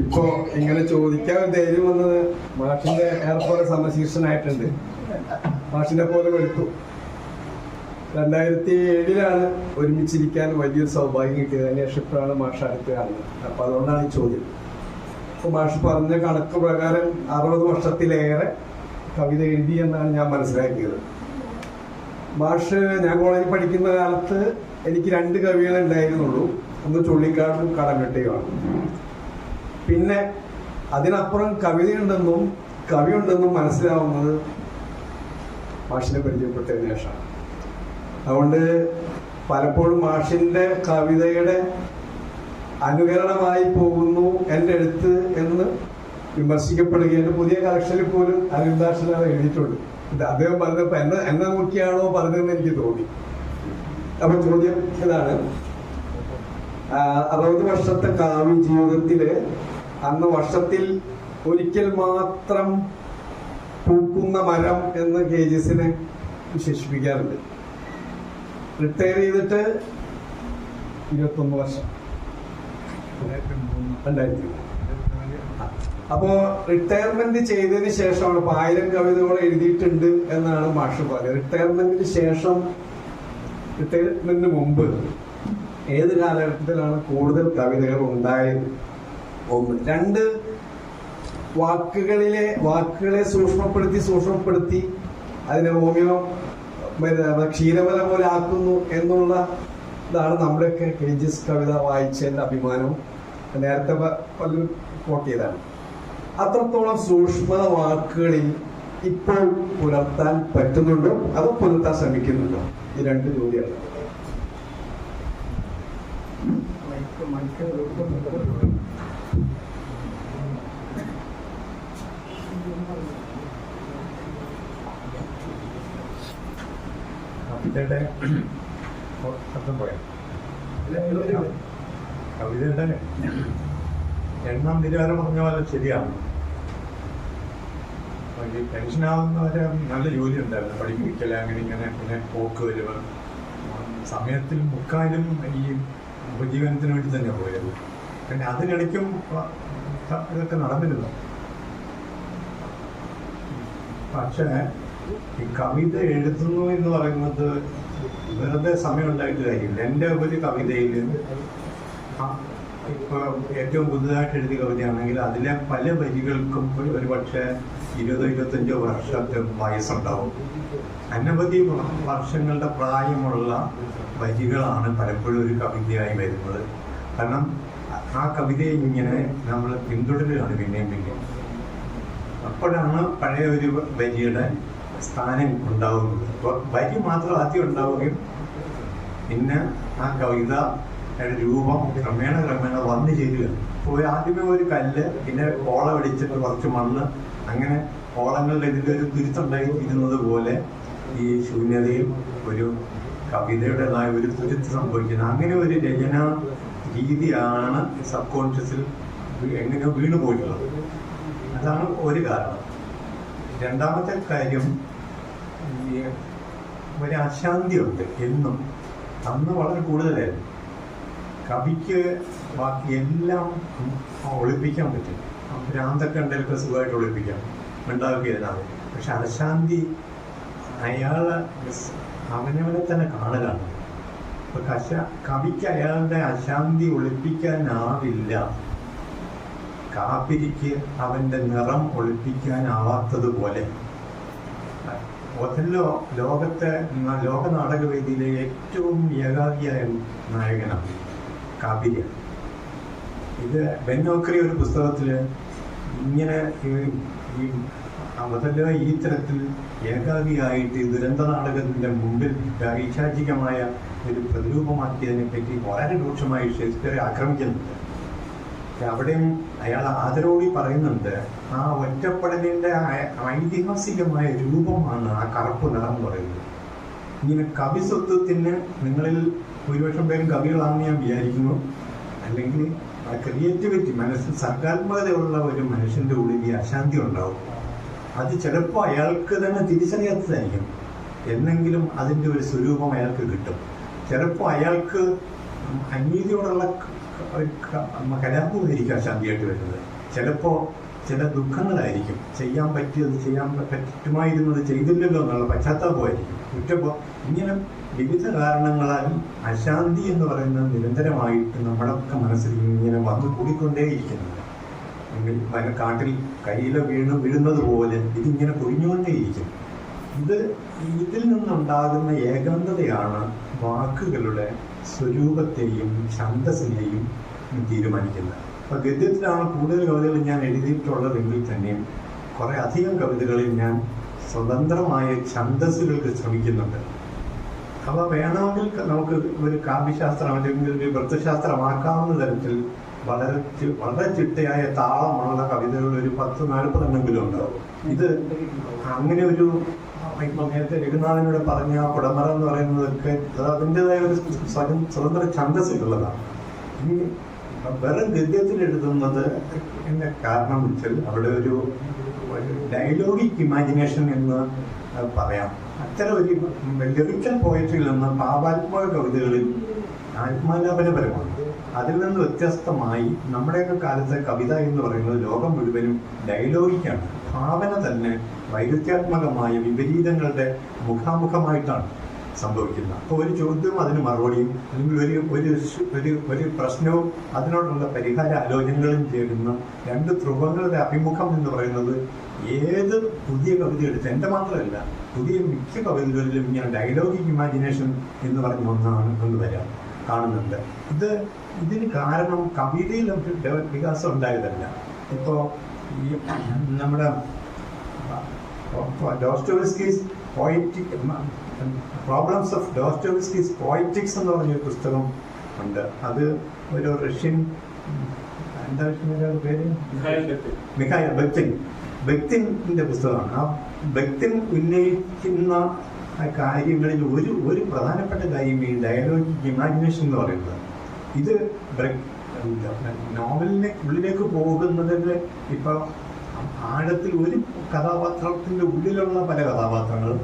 ഇപ്പോ ഇങ്ങനെ ചോദിക്കാൻ ധൈര്യം വന്നത് മാഷിന്റെ ഏറെപ്പോലെ സമശീർഷനായിട്ടുണ്ട് മാഷിനെ പോലെ എടുത്തു രണ്ടായിരത്തി ഏഴിലാണ് ഒരുമിച്ചിരിക്കാൻ വലിയൊരു സൗഭാഗ്യം കിട്ടിയത്. അതിനുശേഷം ഇപ്പോഴാണ് മാഷ് അടുത്ത് കാണുന്നത്. അപ്പൊ അതുകൊണ്ടാണ് ഈ ചോദ്യം. അപ്പൊ മാഷ് പറഞ്ഞ കണക്ക് പ്രകാരം അറുപത് വർഷത്തിലേറെ കവിത എഴുതി എന്നാണ് ഞാൻ മനസ്സിലാക്കിയത്. മാഷ് ഞാൻ കോളേജിൽ പഠിക്കുന്ന കാലത്ത് എനിക്ക് രണ്ട് കവികൾ ഉണ്ടായിരുന്നുള്ളൂ. ഒന്ന് ചുള്ളിക്കാടും കടങ്കട്ടയുമാണ്. പിന്നെ അതിനപ്പുറം കവിതയുണ്ടെന്നും കവിയുണ്ടെന്നും മനസ്സിലാവുന്നത് മാഷിനെ പരിചയപ്പെട്ടതിന് ശേഷമാണ്. അതുകൊണ്ട് പലപ്പോഴും മാഷിന്റെ കവിതയുടെ അനുകരണമായി പോകുന്നു എന്റെ എഴുത്ത് എന്ന് വിമർശിക്കപ്പെടുകയും പുതിയ കളക്ഷനിൽ പോലും അത് എഴുതിയിട്ടുണ്ട്. ഇത് അദ്ദേഹം പറഞ്ഞപ്പോ എന്നെ എന്നെ നോക്കിയാണോ പറഞ്ഞതെന്ന് എനിക്ക് തോന്നി. അപ്പൊ ചോദ്യം ഇതാണ്. അറുപത് വർഷത്തെ കാവ്യ ജീവിതത്തിൽ അന്ന് വർഷത്തിൽ ഒരിക്കൽ മാത്രം പൂക്കുന്ന മരം എന്ന് കെ കേജസിനെ വിശേഷിപ്പിക്കാറുണ്ട്. റിട്ടയർ ചെയ്തിട്ട് ഇരുപത്തൊന്ന് വർഷം. രണ്ടായിരത്തി അപ്പോ റിട്ടയർമെന്റ് ചെയ്തതിന് ശേഷമാണ് ഇപ്പൊ ആയിരം കവിതകൾ എഴുതിയിട്ടുണ്ട് എന്നാണ് മാഷ് പറയുന്നത് റിട്ടയർമെന്റിന് ശേഷം റിട്ടയർമെന്റിന് മുമ്പ് ഏത് കാലഘട്ടത്തിലാണ് കൂടുതൽ കവിതകൾ ഉണ്ടായത്? ഒന്ന് രണ്ട് വാക്കുകളിലെ വാക്കുകളെ സൂക്ഷ്മപ്പെടുത്തി സൂക്ഷ്മപ്പെടുത്തി അതിനെ മരുന്ന് ക്ഷീരമല പോലെ ആക്കുന്നു എന്നുള്ള ഇതാണ് നമ്മുടെയൊക്കെ കെ ജി എസ് കവിത വായിച്ചതിന്റെ അഭിമാനവും. നേരത്തെ പലരും കോട്ട് ചെയ്താണ് അത്രത്തോളം സൂക്ഷ്മത വാക്കുകളിൽ ഇപ്പോൾ പുലർത്താൻ പറ്റുന്നുണ്ടോ? അതോ പുലർത്താൻ ശ്രമിക്കുന്നുണ്ടോ? ഈ രണ്ട് ചോദ്യമാണ് കവിതയുടെ അർത്ഥം പോയാ കവിതയുടെ എണ്ണം നിലവാരം പറഞ്ഞ പോലെ ശരിയാണ്. ഈ പെൻഷനാവുന്നവരെ നല്ല ജോലി ഉണ്ടായിരുന്നു. പഠിപ്പിക്കൽ അങ്ങനെ ഇങ്ങനെ പിന്നെ പോക്ക് വരുവ്. സമയത്തിൽ മുക്കാലും ഈ ഉപജീവനത്തിന് വേണ്ടി തന്നെ പോയത്. പിന്നെ അതിനിടയ്ക്കും ഇതൊക്കെ നടന്നിരുന്നു. പക്ഷേ ഈ കവിത എഴുതുന്നു എന്ന് പറയുന്നത് വെറുതെ സമയം ഉണ്ടായിട്ട് കാര്യമില്ല എന്റെ ഒരു കവിതയിൽ ഇപ്പൊ ഏറ്റവും പുതുതായിട്ട് എഴുതിയ കവിതയാണെങ്കിൽ അതിലെ പല വരികൾക്കും ഒരു- പക്ഷേ ഇരുപതോ ഇരുപത്തഞ്ചോ വർഷത്തെ വയസ്സുണ്ടാവും. അനവധി വർഷങ്ങളുടെ പ്രായമുള്ള വരികളാണ് പലപ്പോഴും ഒരു കവിതയായി വരുന്നത്. കാരണം ആ കവിതയെ ഇങ്ങനെ നമ്മൾ പിന്തുടരുകയാണ് പിന്നെയും പിന്നെയും. അപ്പോഴാണ് പഴയ ഒരു വരിയുടെ സ്ഥാനം ഉണ്ടാവുന്നത്. അപ്പോൾ വരി മാത്രം ആദ്യം ഉണ്ടാവുകയും പിന്നെ ആ കവിതയുടെ രൂപം ക്രമേണ ക്രമേണ വന്നു ചേരുക. അപ്പോൾ ആദ്യമേ ഒരു കല്ല് പിന്നെ ഓളം അടിച്ചിട്ട് കുറച്ച് മണ്ണ് അങ്ങനെ ഓളങ്ങളുടെ ഇതിലൊരു തുരുത്തുണ്ടായി ഇരുന്നത് പോലെ ഈ ശൂന്യതയിൽ ഒരു കവിതയുടേതായ ഒരു തുരുത്ത് സംഭവിക്കുന്നത് അങ്ങനെ ഒരു രചന രീതിയാണ് സബ് കോൺഷ്യസിൽ എങ്ങനെയോ വീണു പോയിട്ടുള്ളത് അതാണ് ഒരു കാരണം. രണ്ടാമത്തെ കാര്യം ഈ ഒരു അശാന്തിയുണ്ട് എന്നും. അന്ന് വളരെ കൂടുതലായിരുന്നു. കവിക്ക് ബാക്കി എല്ലാം ഒളിപ്പിക്കാൻ പറ്റും. ഭ്രാന്തൊക്കെ ഉണ്ടെങ്കിൽ സുഖമായിട്ട് ഒളിപ്പിക്കാം. ഉണ്ടാവുകയാണ് പക്ഷെ അശാന്തി അയാൾ അവനവനെ തന്നെ കാണലാണ്. അപ്പൊ കശ കവിക്ക് അയാളുടെ അശാന്തി ഒളിപ്പിക്കാനാവില്ല. കാപ്പിരിക്ക് അവന്റെ നിറം ഒളിപ്പിക്കാനാവാത്തതുപോലെ. ഒഥല്ലോ ലോകത്തെ ലോക നാടകവേദിയിലെ ഏറ്റവും ഏകാഗിയായ നായകനാണ് കാപ്പിരി ഇത് ബെന്നോക്കറി ഒരു പുസ്തകത്തിൽ ഇങ്ങനെ ഈ- ഈ തരത്തിൽ ഏകാഗിയായിട്ട് ദുരന്ത നാടകത്തിന്റെ മുമ്പിൽ ഐശാചികമായ ഒരു പ്രതിരൂപമാക്കിയതിനെ പറ്റി വളരെ രൂക്ഷമായി ഷേക്സ്പിയറെ ആക്രമിക്കുന്നുണ്ട്. അവിടെയും അയാൾ ആദരവോടി പറയുന്നുണ്ട് ആ ഒറ്റപ്പെടലിന്റെ ഐതിഹാസികമായ രൂപമാണ് ആ കറുപ്പ് നിറം എന്ന് പറയുന്നത്. ഇങ്ങനെ കവിസ്വത്വത്തിന് നിങ്ങളിൽ ഭൂരിപക്ഷം പേരും കവികളാണെന്ന് ഞാൻ വിചാരിക്കുന്നു. അല്ലെങ്കിൽ ആ ക്രിയേറ്റിവിറ്റി മനസ്സിൽ സർഗാത്മകതയുള്ള ഒരു മനുഷ്യന്റെ ഉള്ളിൽ ഈ അശാന്തി ഉണ്ടാവും. അത് ചിലപ്പോൾ അയാൾക്ക് തന്നെ തിരിച്ചറിയാത്തതായിരിക്കും. എന്നെങ്കിലും അതിന്റെ ഒരു സ്വരൂപം അയാൾക്ക് കിട്ടും. ചിലപ്പോൾ അയാൾക്ക് അനീതിയോടുള്ള കലാപമായിരിക്കും ശാന്തിയായിട്ട് വരുന്നത്. ചിലപ്പോൾ ചില ദുഃഖങ്ങളായിരിക്കും. ചെയ്യാൻ പറ്റിയത് ചെയ്യാൻ പറ്റുമായിരുന്നത് ചെയ്തില്ലല്ലോ എന്നുള്ള പശ്ചാത്താപമായിരിക്കും കുറ്റപ്പോ ഇങ്ങനെ വിവിധ കാരണങ്ങളാലും അശാന്തി എന്ന് പറയുന്നത് നിരന്തരമായിട്ട് നമ്മളൊക്കെ മനസ്സിൽ ഇങ്ങനെ വന്നു കൂടിക്കൊണ്ടേയിരിക്കുന്നത്. വന കാട്ടിൽ കയ്യിലെ വീണ് വീഴുന്നത് പോലെ ഇതിങ്ങനെ പൊഴിഞ്ഞുകൊണ്ടേയിരിക്കും. ഇത് ഇതിൽ നിന്നുണ്ടാകുന്ന ഏകാന്തതയാണ് വാക്കുകളുടെ സ്വരൂപത്തെയും ഛന്ദസിനെയും തീരുമാനിക്കുന്നത്. അപ്പൊ ഗദ്യത്തിലാണ് കൂടുതൽ കവിതകൾ ഞാൻ എഴുതിയിട്ടുള്ളതെങ്കിൽ തന്നെയും കുറെ അധികം കവിതകളിൽ ഞാൻ സ്വതന്ത്രമായ ഛന്തസ്സുകൾക്ക് ശ്രമിക്കുന്നുണ്ട്. അവ വേണമെങ്കിൽ നമുക്ക് ഒരു കാവ്യശാസ്ത്രം അല്ലെങ്കിൽ ഒരു വൃത്തശാസ്ത്രമാക്കാവുന്ന തരത്തിൽ വളരെ വളരെ ചിട്ടയായ താളമുള്ള കവിതകൾ ഒരു പത്ത് നാൽപ്പതെണ്ണെങ്കിലും ഉണ്ടാവും. ഇത് അങ്ങനെ ഒരു നേരത്തെ രഘുനാഥനോട് പറഞ്ഞ ആ കുടമറ എന്ന് പറയുന്നതൊക്കെ അത് അതിന്റെതായ ഒരു സ്വതന്ത്ര ഛന്തസ്സുള്ളതാണ് ഇനി വെറും ഗദ്യത്തിൽ എഴുതുന്നത് എന്റെ കാരണം വെച്ചാൽ അവിടെ ഒരു ഡയലോഗിക് ഇമാജിനേഷൻ എന്ന് പറയാം. അത്തരം ഒരു ലിറിക്കൽ പോയട്രിയിൽ നിന്ന് ഭാവാത്മക കവിതകളിൽ ആത്മാലാപനപരമാണ്. അതിൽ നിന്ന് വ്യത്യസ്തമായി നമ്മുടെയൊക്കെ കാലത്തെ കവിത എന്ന് പറയുന്നത് ലോകം മുഴുവനും ഡയലോഗിക്കാണ്. ഭാവന തന്നെ വൈരുദ്ധ്യാത്മകമായ വിപരീതങ്ങളുടെ മുഖാമുഖമായിട്ടാണ് സംഭവിക്കുന്നത്. അപ്പോൾ ഒരു ചോദ്യവും അതിന് മറുപടിയും അല്ലെങ്കിൽ ഒരു ഒരു ഒരു പ്രശ്നവും അതിനോടുള്ള പരിഹാര ആലോചനകളും ചേരുന്ന രണ്ട് ധ്രുവങ്ങളുടെ അഭിമുഖം എന്ന് പറയുന്നത് ഏത് പുതിയ കവിത എടുത്ത് എന്റെ മാത്രമല്ല പുതിയ മിക്ക കവിതകളിലും ഞാൻ ഡയലോഗിക് ഇമാജിനേഷൻ എന്ന് പറഞ്ഞ ഒന്നാണ് എന്ന് വരാം കാണുന്നുണ്ട്. ഇത് ഇതിന് കാരണം കവിതയിൽ വികാസം ഉണ്ടായതല്ല. ഇപ്പോൾ ഈ നമ്മുടെ Dostoevsky's poetic problems of Dostoevsky's poetics എന്ന് പറഞ്ഞൊരു പുസ്തകം ഉണ്ട്. അത് ഒരു റഷ്യൻ എന്താ റഷ്യൻ പേര്? മിഖായ ബക്തിൻ ബക്തിന്റെ പുസ്തകമാണ്. ആ ബക്തിൻ ഉന്നയിക്കുന്ന കാര്യങ്ങളിൽ ഒരു ഒരു പ്രധാനപ്പെട്ട കാര്യം ഈ ഡയലോഗിക് ഇമാജിനേഷൻ എന്ന് പറയുന്നത്. ഇത് നോവലിനെ ഉള്ളിലേക്ക് പോകുന്നതിന് ഇപ്പൊ ആഴത്തിൽ ഒരു കഥാപാത്രത്തിന്റെ ഉള്ളിലുള്ള പല കഥാപാത്രങ്ങളും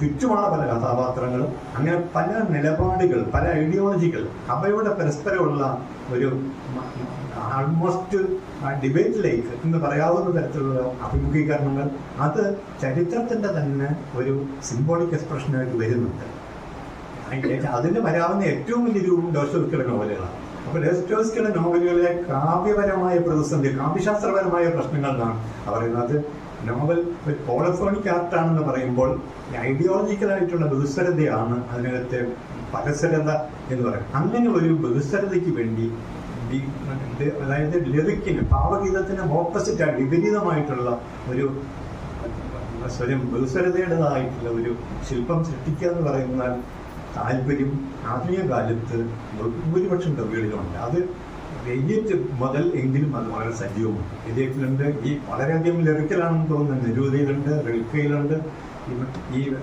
ചുറ്റുമുള്ള പല കഥാപാത്രങ്ങളും അങ്ങനെ പല നിലപാടുകൾ പല ഐഡിയോളജികൾ അവയുടെ പരസ്പരമുള്ള ഒരു ആൾമോസ്റ്റ് ഡിബേറ്റിലേക്ക് എന്ന് പറയാവുന്ന തരത്തിലുള്ള അഭിമുഖീകരണങ്ങൾ അത് ചരിത്രത്തിന്റെ തന്നെ ഒരു സിംബോളിക് എക്സ്പ്രഷനായിട്ട് വരുന്നുണ്ട്. അതിന് വരാവുന്ന ഏറ്റവും വലിയ രൂപം ദോഷവൽക്കരണ നോവലുകളാണ്. അപ്പൊ ഡോസ്റ്റോസ്കിയുടെ നോവലുകളിലെ കാവ്യപരമായ പ്രതിസന്ധി കാവ്യശാസ്ത്രപരമായ പ്രശ്നങ്ങൾ എന്നാണ് പറയുന്നത് നോവൽ ഒരു പോളഫോണിക് ആർട്ടാണെന്ന് പറയുമ്പോൾ ഐഡിയോളജിക്കലായിട്ടുള്ള ബഹുസ്വരതയാണ് അതിനകത്തെ പരസ്വരത എന്ന് പറയും അങ്ങനെ ഒരു ബഹുസ്വരതയ്ക്ക് വേണ്ടി അതായത് ലിറിക്കിന് ഭാവഗീതത്തിന് ഓപ്പോസിറ്റായി വിപരീതമായിട്ടുള്ള ഒരു സ്വരം ബഹുസ്വരതയുടേതായിട്ടുള്ള ഒരു ശില്പം സൃഷ്ടിക്കുക എന്ന് പറയുന്ന താല്പര്യം ആധുനിക കാലത്ത് ഭൂരിപക്ഷം കവികളിലുണ്ട്. അത് എയ്യറ്റ് മുതൽ എങ്കിലും അത് വളരെ സജീവമാണ്. ഇദ്ദേഹത്തിലുണ്ട് ഈ വളരെയധികം ലിറിക്കലാണെന്ന് തോന്നുന്നു. നിരൂതിയിലുണ്ട് റിൽക്കയിലുണ്ട് ഈ-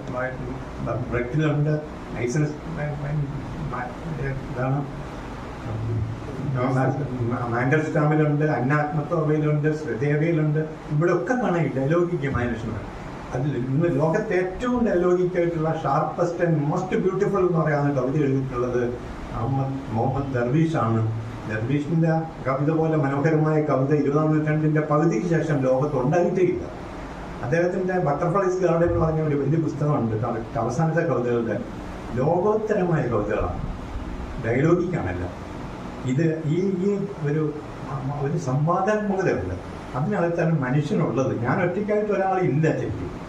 ബ്രക്കിലുണ്ട് ലൈസൻസ് ഇതാണ്. മാൻഡൽസ്റ്റാമിലുണ്ട് അന്നാത്മത്വയിലുണ്ട് ഇവിടെ ഒക്കെ കാണാൻ ഡയലോഗിക് ഇമാജിനേഷനാണ് അതിൽ ഇന്ന് ലോകത്തെ ഏറ്റവും ഡയലോഗിക് ആയിട്ടുള്ള ഷാർപ്പസ്റ്റ് ആൻഡ് മോസ്റ്റ് ബ്യൂട്ടിഫുൾ എന്ന് പറയാൻ കവിത എഴുതിയിട്ടുള്ളത് അഹമ്മദ് മുഹമ്മദ് ദർവീഷ് ആണ്. ദർവീഷിന്റെ കവിത പോലെ മനോഹരമായ കവിത ഇരുപതാം നൂറ്റാണ്ടിന്റെ പകുതിക്ക് ശേഷം ലോകത്ത് ഉണ്ടായിട്ടേ ഇല്ല അദ്ദേഹത്തിന്റെ ബട്ടർഫ്ലൈസ് ഗാർഡൻ എന്ന് പറഞ്ഞ ഒരു വലിയ പുസ്തകമുണ്ട്. അവസാനത്തെ കവിതകളുടെ ലോകോത്തരമായ കവിതകളാണ്. ഡയലോഗിക്കാണല്ല. ഇത് ഈ ഈ ഒരു ഒരു സംവാദാത്മകതയുണ്ട് അതിനകത്താണ് മനുഷ്യനുള്ളത്. ഞാൻ ഒറ്റയ്ക്കായിട്ട് ഒരാളില്ല ശരിക്കും.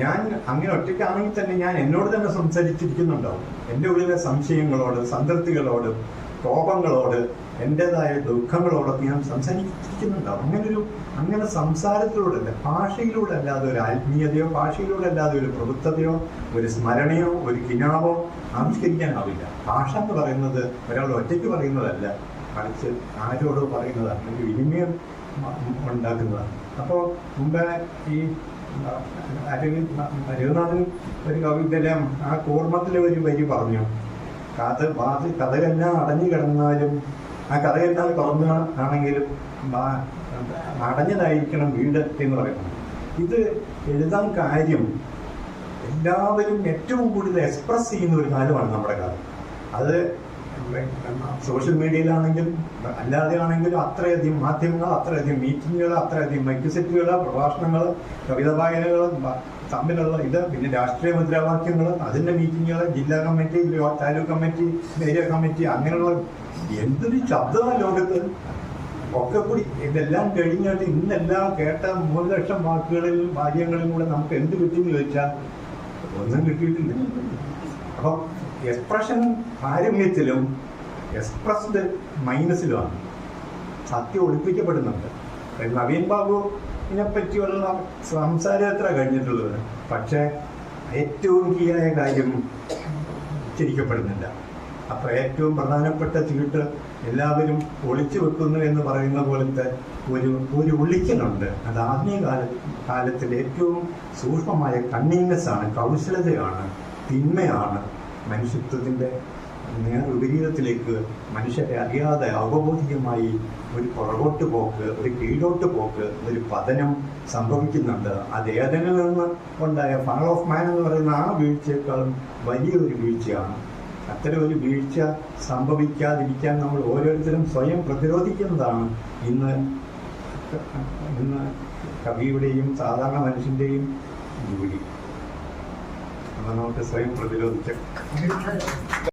ഞാൻ അങ്ങനെ ഒറ്റയ്ക്കാണെങ്കിൽ തന്നെ ഞാൻ എന്നോട് തന്നെ സംസാരിച്ചിരിക്കുന്നുണ്ടാവും എന്റെ ഉള്ളിലെ സംശയങ്ങളോട് സംതൃപ്തികളോട് കോപങ്ങളോട് എന്റെതായ ദുഃഖങ്ങളോടൊക്കെ ഞാൻ സംസാരിച്ചിരിക്കുന്നുണ്ടാവും അങ്ങനെ ഒരു അങ്ങനെ സംസാരത്തിലൂടെ അല്ല ഭാഷയിലൂടെ അല്ലാതെ ഒരു ആത്മീയതയോ ഭാഷയിലൂടെ അല്ലാതെ ഒരു പ്രബുദ്ധതയോ ഒരു സ്മരണയോ ഒരു കിനാവോ ആവിഷ്കരിക്കാനാവില്ല. ഭാഷ എന്ന് പറയുന്നത് ഒരാൾ ഒറ്റയ്ക്ക് പറയുന്നതല്ല മറിച്ച് ആരോടോ പറയുന്നതാണ് ഒരു വിനിമയം ഉണ്ടാക്കുന്നതാണ്. അപ്പോൾ മുമ്പേ ഈ രഘുനാഥൻ ഒരു കവിതയിലും ആ കൂർമ്മത്തിലെ ഒരു വരി പറഞ്ഞു. കഥ വാതി കഥകെല്ലാം അടഞ്ഞു കിടന്നാലും ആ കഥകെല്ലാം തുറന്നു ആണെങ്കിലും അടഞ്ഞതായിരിക്കണം വീട് എന്ന് പറയുന്നത്. ഇത് എഴുതാൻ കാര്യം എല്ലാവരും ഏറ്റവും കൂടുതൽ എക്സ്പ്രസ് ചെയ്യുന്ന ഒരു കാലമാണ് നമ്മുടെ കാലം. അത് സോഷ്യൽ മീഡിയയിലാണെങ്കിലും അല്ലാതെ ആണെങ്കിലും അത്രയധികം മാധ്യമങ്ങൾ അത്രയധികം മീറ്റിങ്ങുകൾ അത്രയധികം മൈക്കുസെറ്റുകൾ പ്രഭാഷണങ്ങൾ കവിത വായനകൾ ബ- തമ്മിലുള്ള ഇത് പിന്നെ രാഷ്ട്രീയ മുദ്രാവാക്യങ്ങൾ അതിന്റെ മീറ്റിങ്ങുകൾ ജില്ലാ committee taluk committee area committee അങ്ങനെയുള്ള എന്തൊരു ശബ്ദമാണ് ലോകത്ത്. ഒക്കെ കൂടി ഇതെല്ലാം കഴിഞ്ഞിട്ട് ഇന്നെല്ലാം കേട്ട മൂന്ന് ലക്ഷം വാക്കുകളിൽ വാക്യങ്ങളിലും കൂടെ നമുക്ക് എന്ത് കിട്ടിയെന്ന് ചോദിച്ചാൽ ഒന്നും കിട്ടിയിട്ടില്ല. അപ്പം എക്സ്പ്രഷൻ പാരമ്യത്തിലും എക്സ്പ്രസ്ഡ് മൈനസിലുമാണ് സത്യം ഒളിപ്പിക്കപ്പെടുന്നുണ്ട്. നവീൻ ബാബുവിനെ പറ്റിയുള്ള സംസാരം എത്ര കഴിഞ്ഞിട്ടുള്ളത്? പക്ഷേ ഏറ്റവും കീയായ കാര്യം ചിരിക്കപ്പെടുന്നില്ല അപ്പൊ ഏറ്റവും പ്രധാനപ്പെട്ട ചീട്ട് എല്ലാവരും ഒളിച്ചു വെക്കുന്നു എന്ന് പറയുന്ന പോലത്തെ ഒരു ഒരു ഒളിക്കലുണ്ട്. അത് ആധുനിക കാല കാലത്തിൽ ഏറ്റവും സൂക്ഷ്മമായ കണ്ണിങ്നെസ് ആണ് കൗശലതയാണ് തിന്മയാണ്. മനുഷ്യത്വത്തിന്റെ നേർ വിപരീതത്തിലേക്ക് മനുഷ്യരെ അറിയാതെ അവബോധികമായി ഒരു പുറകോട്ട് പോക്ക് ഒരു കീഴോട്ട് പോക്ക് ഒരു പതനം സംഭവിക്കുന്നുണ്ട്. അത് ഏതെങ്കിലും ഉണ്ടായ ഫാൾ ഓഫ് മാൻ എന്ന് പറയുന്ന ആ വീഴ്ചയേക്കാളും വലിയൊരു വീഴ്ചയാണ്. അത്തരം ഒരു വീഴ്ച സംഭവിക്കാതിരിക്കാൻ നമ്മൾ ഓരോരുത്തരും സ്വയം പ്രതിരോധിക്കുന്നതാണ്. ഇന്ന് ഇന്ന് കവിയുടെയും സാധാരണ മനുഷ്യന്റെയും ജോലി. അപ്പൊ നമുക്ക് സ്വയം പ്രതിരോധിക്കാം